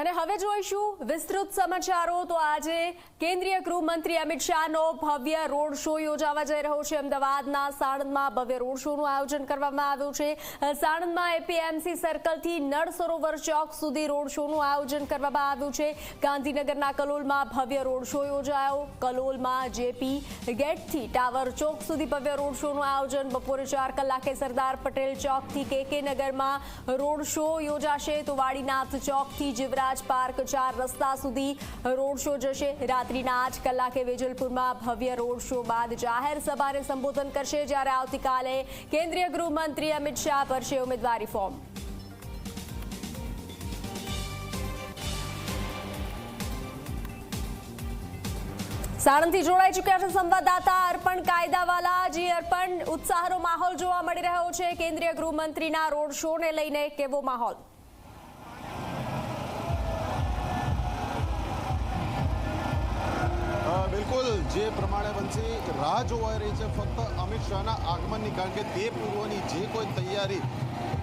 અને હવે જોઈશું વિસ્તૃત સમાચારો. તો આજે કેન્દ્રીય ગૃહમંત્રી અમિત શાહનો ભવ્ય રોડ શો યોજાવા જઈ રહ્યો છે. અમદાવાદના સાણંદમાં ભવ્ય રોડ શોનું આયોજન કરવામાં આવ્યું છે. સાણંદમાં એપીએમસી સર્કલથી નળ સરોવર ચોક સુધી રોડ શોનું આયોજન કરવામાં આવ્યું છે. ગાંધીનગરના કલોલમાં ભવ્ય રોડ શો યોજાયો. કલોલમાં જેપી ગેટથી ટાવર ચોક સુધી ભવ્ય રોડ શોનું આયોજન. બપોરે ચાર કલાકે સરદાર પટેલ ચોકથી કે નગરમાં રોડ શો યોજાશે. તો વાડીનાથ ચોકથી જીવરાજ પાર્ક ચાર રસ્તા સુધી રોડ શો જશે. રાત્રિના આઠ કલાકે વેજલપુરમાં ભવ્ય રોડ શો બાદ જાહેર સભાને સંબોધન કરશે. જ્યારે આવતીકાલે કેન્દ્રીય ગૃહમંત્રી અમિત શાહ ભરશે ઉમેદવારી ફોર્મ. સાણંદથી જોડાઈ ચૂક્યા છે સંવાદદાતા અર્પણ કાયદાવાલા. જે અર્પણ, ઉત્સાહનો માહોલ જોવા મળી રહ્યો છે. કેન્દ્રીય ગૃહમંત્રીના રોડ શોને લઈને કેવો માહોલ? બિલકુલ, જે પ્રમાણે બનશે રાહ જોવાઈ રહી છે ફક્ત અમિત શાહના આગમનની, કારણ કે તે પૂર્વની જે કોઈ તૈયારી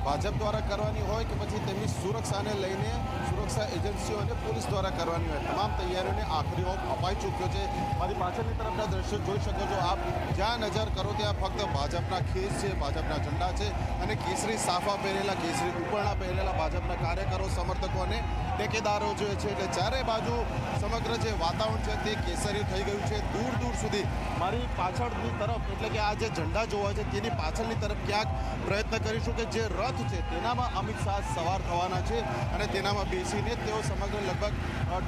ભાજપ દ્વારા કરવાની હોય કે પછી તેમની સુરક્ષાને લઈને સુરક્ષા એજન્સીઓ અને પોલીસ દ્વારા કરવાની હોય, તમામ તૈયારીઓને આખરી ઓપ અપાઈ ચૂક્યો છે. મારી પાછળની તરફના દ્રશ્યો જોઈ શકો છો આપ. જ્યાં નજર કરો ત્યાં ફક્ત ભાજપના ખેસ છે, ભાજપના ઝંડા છે અને કેસરી સાફા પહેરેલા, કેસરી ઉપરણા પહેરેલા ભાજપના કાર્યકરો, સમર્થકો અને ટેકેદારો જે છે, એટલે ચારે બાજુ સમગ્ર જે વાતાવરણ છે તે કેસરી થઈ ગયું છે, દૂર દૂર સુધી. મારી પાછળની તરફ, એટલે કે આ જે ઝંડા જોવા છે, તેની પાછળની તરફ ક્યાંક પ્રયત્ન કરીશું કે જે રથ છે, તેનામાં અમિત શાહ સવાર થવાના છે અને તેનામાં બેસીને તેઓ સમગ્ર લગભગ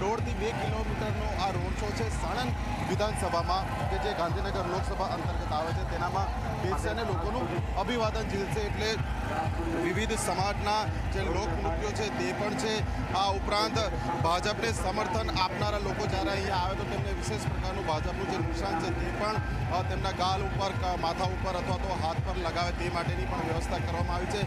દોઢથી બે કિલોમીટરનો આ રોડ શો છે. સાણંદ વિધાનસભામાં, કે જે ગાંધીનગર લોકસભા અંતર્ગત આવે છે, તેનામાં બેસી અને લોકોનું અભિવાદન ઝીલશે. એટલે વિવિધ સમાજના જે લોકનૃત્યો છે, તે પણ છે. આ ઉપરાંત ભાજપને સમર્થન આપનારા લોકો જ્યારે અહીંયા આવે તો તેમને વિશેષ પ્રકારનું ભાજપનું જે નુકસાન છે તે પણ તેમના ગાલ ઉપર માથા ઉપર અથવા તો હાથ પર લગાવે તે માટેની પણ વ્યવસ્થા કરવામાં આવી છે.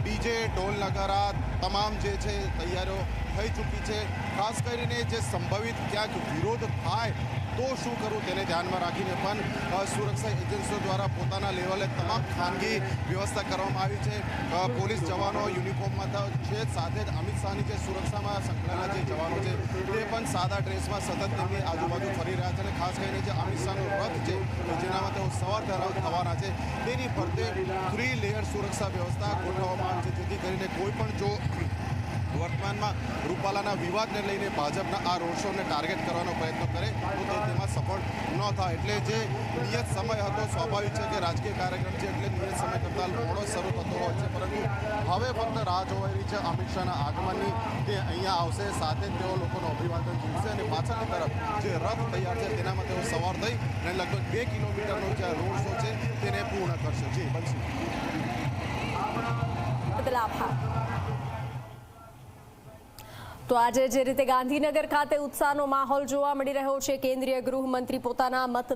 ડીજે ઢોલ નગારા તમામ જે છે તૈયારીઓ થઈ ચૂકી છે. ખાસ કરીને જે સંભવિત ક્યાંક વિરોધ થાય, તો શું કરવું તેને ધ્યાનમાં રાખીને પણ સુરક્ષા એજન્સીઓ દ્વારા પોતાના લેવલે તમામ ખાનગી વ્યવસ્થા કરવામાં આવી છે. પોલીસ જવાનો યુનિફોર્મમાં છે, સાથે જ અમિત શાહની જે સુરક્ષામાં સંકળાયેલા જે જવાનો છે, તે પણ સાદા ડ્રેસમાં સતત તેમની આજુબાજુ ફરી રહ્યા છે અને ખાસ કરીને જે અમિત શાહનો રથ છે જેના તેઓ સવાર થવા- થવાના છે, તેની ફરતે થ્રી લેયર સુરક્ષા વ્યવસ્થા ગોઠવવામાં આવી છે. જેથી કરીને કોઈ પણ જો વર્તમાનમાં રૂપાલાના વિવાદને લઈને ભાજપના આ રોડ શોને ટાર્ગેટ કરવાનો પ્રયત્ન કરે, તો તેમાં સફળ ન થાય. એટલે જે નિયત સમય હતો, સ્વાભાવિક છે કે રાજકીય કાર્યક્રમ છે, એટલે નિયત સમય કરતાં મોડો શરૂ થતો હોય છે. પરંતુ હવે ફક્ત રાહ જોવાઈ રહી છે અમિત શાહના આગમનની તે અહીંયા આવશે. સાથે તેઓ લોકોનું અભિવાદન ઝીલશે અને પાછળની તરફ જે રથ તૈયાર છે તેનામાં તેઓ સવાર થઈ અને લગભગ બે કિલોમીટરનો જે રોડ શો છે તેને પૂર્ણ કરશે. જી, બનશે. આભાર. તો આજે જે રીતે ગાંધીનગર ખાતે ઉત્સાહનો માહોલ જોવા મળી રહ્યો છે, કેન્દ્રીય ગૃહમંત્રી પોતાના મત